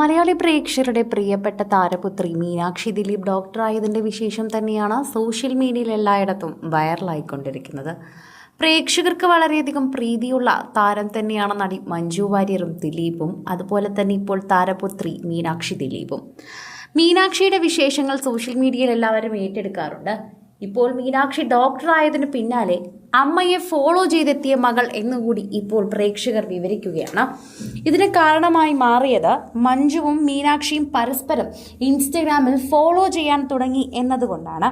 മലയാളി പ്രേക്ഷകരുടെ പ്രിയപ്പെട്ട താരപുത്രി മീനാക്ഷി ദിലീപ് ഡോക്ടറായതിന്റെ വിശേഷം തന്നെയാണ് സോഷ്യൽ മീഡിയയിൽ എല്ലായിടത്തും വൈറലായിക്കൊണ്ടിരിക്കുന്നത്. പ്രേക്ഷകർക്ക് വളരെയധികം പ്രീതിയുള്ള താരം തന്നെയാണ് നടി മഞ്ജു വാര്യറും ദിലീപും. അതുപോലെ തന്നെ ഇപ്പോൾ താരപുത്രി മീനാക്ഷി ദിലീപും. മീനാക്ഷിയുടെ വിശേഷങ്ങൾ സോഷ്യൽ മീഡിയയിൽ എല്ലാവരും ഏറ്റെടുക്കാറുണ്ട്. ഇപ്പോൾ മീനാക്ഷി ഡോക്ടറായതിനു പിന്നാലെ അമ്മയെ ഫോളോ ചെയ്തെത്തിയ മകൾ എന്നുകൂടി ഇപ്പോൾ പ്രേക്ഷകർ വിവരിക്കുകയാണ്. ഇതിന് കാരണമായി മാറിയത് മഞ്ജുവും മീനാക്ഷിയും പരസ്പരം ഇൻസ്റ്റഗ്രാമിൽ ഫോളോ ചെയ്യാൻ തുടങ്ങി എന്നതുകൊണ്ടാണ്.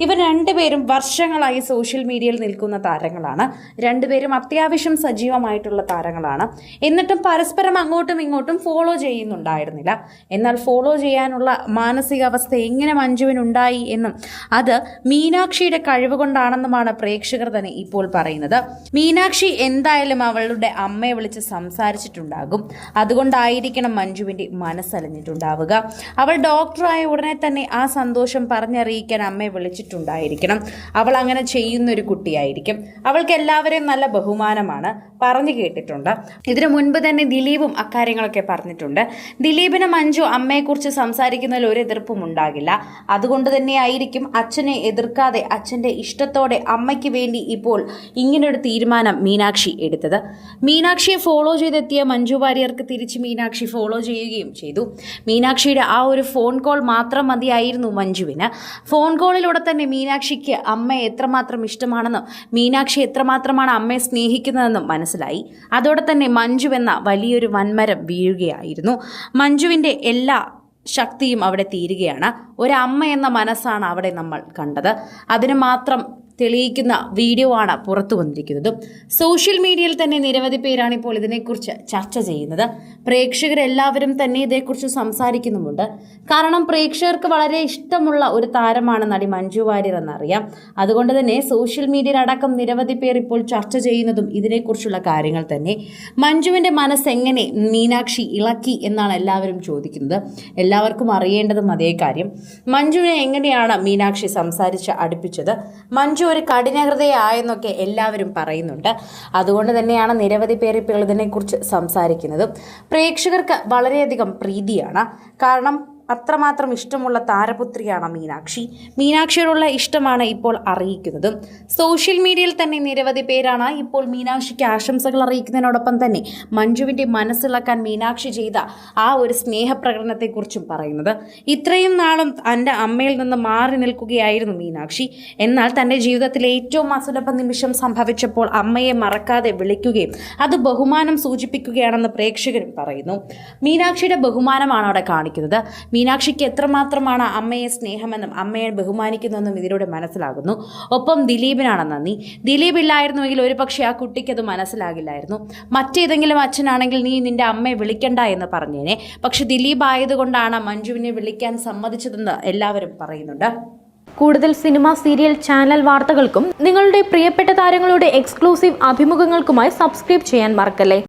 ഇവർ രണ്ടുപേരും വർഷങ്ങളായി സോഷ്യൽ മീഡിയയിൽ നിൽക്കുന്ന താരങ്ങളാണ്. രണ്ടുപേരും അത്യാവശ്യം സജീവമായിട്ടുള്ള താരങ്ങളാണ്. എന്നിട്ടും പരസ്പരം അങ്ങോട്ടും ഇങ്ങോട്ടും ഫോളോ ചെയ്യുന്നുണ്ടായിരുന്നില്ല. എന്നാൽ ഫോളോ ചെയ്യാനുള്ള മാനസികാവസ്ഥ എങ്ങനെ മഞ്ജുവിനുണ്ടായി എന്നും അത് മീനാക്ഷിയുടെ കഴിവ് കൊണ്ടാണെന്നുമാണ് പ്രേക്ഷകർ തന്നെ ഇപ്പോൾ പറയുന്നത്. മീനാക്ഷി എന്തായാലും അവളുടെ അമ്മയെ വിളിച്ച് സംസാരിച്ചിട്ടുണ്ടാകും. അതുകൊണ്ടായിരിക്കണം മഞ്ജുവിന്റെ മനസ്സലിഞ്ഞിട്ടുണ്ടാവുക. അവൾ ഡോക്ടറായ ഉടനെ തന്നെ ആ സന്തോഷം പറഞ്ഞറിയിക്കാൻ അമ്മയെ വിളിച്ചിട്ടുണ്ടായിരിക്കണം. അവൾ അങ്ങനെ ചെയ്യുന്ന ഒരു കുട്ടിയായിരിക്കും. അവൾക്ക് എല്ലാവരെയും നല്ല ബഹുമാനമാണ്. പറഞ്ഞു കേട്ടിട്ടുണ്ട്. ഇതിനു മുൻപ് തന്നെ ദിലീപും അക്കാര്യങ്ങളൊക്കെ പറഞ്ഞിട്ടുണ്ട്. ദിലീപിന് മഞ്ജു അമ്മയെക്കുറിച്ച് സംസാരിക്കുന്നതിൽ ഒരു എതിർപ്പും ഉണ്ടാകില്ല. അതുകൊണ്ട് തന്നെ ആയിരിക്കും അച്ഛനെ എതിർക്കാതെ അച്ഛന്റെ ഇഷ്ടത്തോടെ അമ്മയ്ക്ക് വേണ്ടി ഇപ്പോൾ ഇങ്ങനൊരു തീരുമാനം മീനാക്ഷി എടുത്തത്. മീനാക്ഷിയെ ഫോളോ ചെയ്തെത്തിയ മഞ്ജു വാര്യർക്ക് തിരിച്ച് മീനാക്ഷി ഫോളോ ചെയ്യുകയും ചെയ്തു. മീനാക്ഷിയുടെ ആ ഒരു ഫോൺ കോൾ മാത്രം മതിയായിരുന്നു മഞ്ജുവിന്. ഫോൺ കോളിലൂടെ തന്നെ മീനാക്ഷിക്ക് അമ്മയെ എത്രമാത്രം ഇഷ്ടമാണെന്നും മീനാക്ഷി എത്രമാത്രമാണ് അമ്മയെ സ്നേഹിക്കുന്നതെന്നും മനസ്സിലായി. അതോടെ തന്നെ മഞ്ജു എന്ന വലിയൊരു വൻമരം വീഴുകയായിരുന്നു. മഞ്ജുവിന്റെ എല്ലാ ശക്തിയും അവിടെ തീരുകയാണ്. ഒരമ്മ എന്ന മനസ്സാണ് അവിടെ നമ്മൾ കണ്ടത്. അതിന് മാത്രം തെളിയിക്കുന്ന വീഡിയോ ആണ് പുറത്തു വന്നിരിക്കുന്നത്. സോഷ്യൽ മീഡിയയിൽ തന്നെ നിരവധി പേരാണ് ഇപ്പോൾ ഇതിനെക്കുറിച്ച് ചർച്ച ചെയ്യുന്നത്. പ്രേക്ഷകരെല്ലാവരും തന്നെ ഇതേക്കുറിച്ച് സംസാരിക്കുന്നുമുണ്ട്. കാരണം പ്രേക്ഷകർക്ക് വളരെ ഇഷ്ടമുള്ള ഒരു താരമാണ് നടി മഞ്ജു വാര്യർ എന്നറിയാം. അതുകൊണ്ട് തന്നെ സോഷ്യൽ മീഡിയയിൽ അടക്കം നിരവധി പേർ ഇപ്പോൾ ചർച്ച ചെയ്യുന്നതും ഇതിനെക്കുറിച്ചുള്ള കാര്യങ്ങൾ തന്നെ. മഞ്ജുവിന്റെ മനസ്സ് എങ്ങനെ മീനാക്ഷി ഇളക്കി എന്നാണ് എല്ലാവരും ചോദിക്കുന്നത്. എല്ലാവർക്കും അറിയേണ്ടതും അതേ കാര്യം. മഞ്ജുവിനെ എങ്ങനെയാണ് മീനാക്ഷി സംസാരിച്ച് അടുപ്പിച്ചത്? മഞ്ജു ഒരു കഠിനഹൃദയായെന്നൊക്കെ എല്ലാവരും പറയുന്നുണ്ട്. അതുകൊണ്ട് തന്നെയാണ് നിരവധി പേർ ഇപ്പോൾ ഇതിനെക്കുറിച്ച് സംസാരിക്കുന്നത്. പ്രേക്ഷകർക്ക് വളരെയധികം പ്രീതിയാണ്. കാരണം അത്രമാത്രം ഇഷ്ടമുള്ള താരപുത്രിയാണ് മീനാക്ഷി. മീനാക്ഷിയോടുള്ള ഇഷ്ടമാണ് ഇപ്പോൾ അറിയിക്കുന്നത്. സോഷ്യൽ മീഡിയയിൽ തന്നെ നിരവധി പേരാണ് ഇപ്പോൾ മീനാക്ഷിക്ക് ആശംസകൾ അറിയിക്കുന്നതിനോടൊപ്പം തന്നെ മഞ്ജുവിന്റെ മനസ്സിളക്കാൻ മീനാക്ഷി ചെയ്ത ആ ഒരു സ്നേഹപ്രകടനത്തെക്കുറിച്ചും പറയുന്നത്. ഇത്രയും നാളും തന്റെ അമ്മയിൽ നിന്ന് മാറി നിൽക്കുകയായിരുന്നു മീനാക്ഷി. എന്നാൽ തന്റെ ജീവിതത്തിലെ ഏറ്റവും അസുലഭ നിമിഷം സംഭവിച്ചപ്പോൾ അമ്മയെ മറക്കാതെ വിളിക്കുകയും അത് ബഹുമാനം സൂചിപ്പിക്കുകയാണെന്ന് പ്രേക്ഷകരും പറയുന്നു. മീനാക്ഷിയുടെ ബഹുമാനമാണ് അവിടെ കാണിക്കുന്നത്. മീനാക്ഷിക്ക് എത്രമാത്രമാണ് അമ്മയെ സ്നേഹമെന്നും അമ്മയെ ബഹുമാനിക്കുന്നതെന്നും ഇതിലൂടെ മനസ്സിലാകുന്നു. ഒപ്പം ദിലീപിനാണ് നന്ദി. ദിലീപ് ഇല്ലായിരുന്നുവെങ്കിൽ ഒരു പക്ഷേ ആ കുട്ടിക്കത് മനസ്സിലാകില്ലായിരുന്നു. മറ്റേതെങ്കിലും അച്ഛനാണെങ്കിൽ നീ നിന്റെ അമ്മയെ വിളിക്കണ്ട എന്ന് പറഞ്ഞേനെ. പക്ഷെ ദിലീപ് ആയതുകൊണ്ടാണ് മഞ്ജുവിനെ വിളിക്കാൻ സമ്മതിച്ചതെന്ന് എല്ലാവരും പറയുന്നുണ്ട്. കൂടുതൽ സിനിമ സീരിയൽ ചാനൽ വാർത്തകൾക്കും നിങ്ങളുടെ പ്രിയപ്പെട്ട താരങ്ങളുടെ എക്സ്ക്ലൂസീവ് അഭിമുഖങ്ങൾക്കുമായി സബ്സ്ക്രൈബ് ചെയ്യാൻ മറക്കല്ലേ?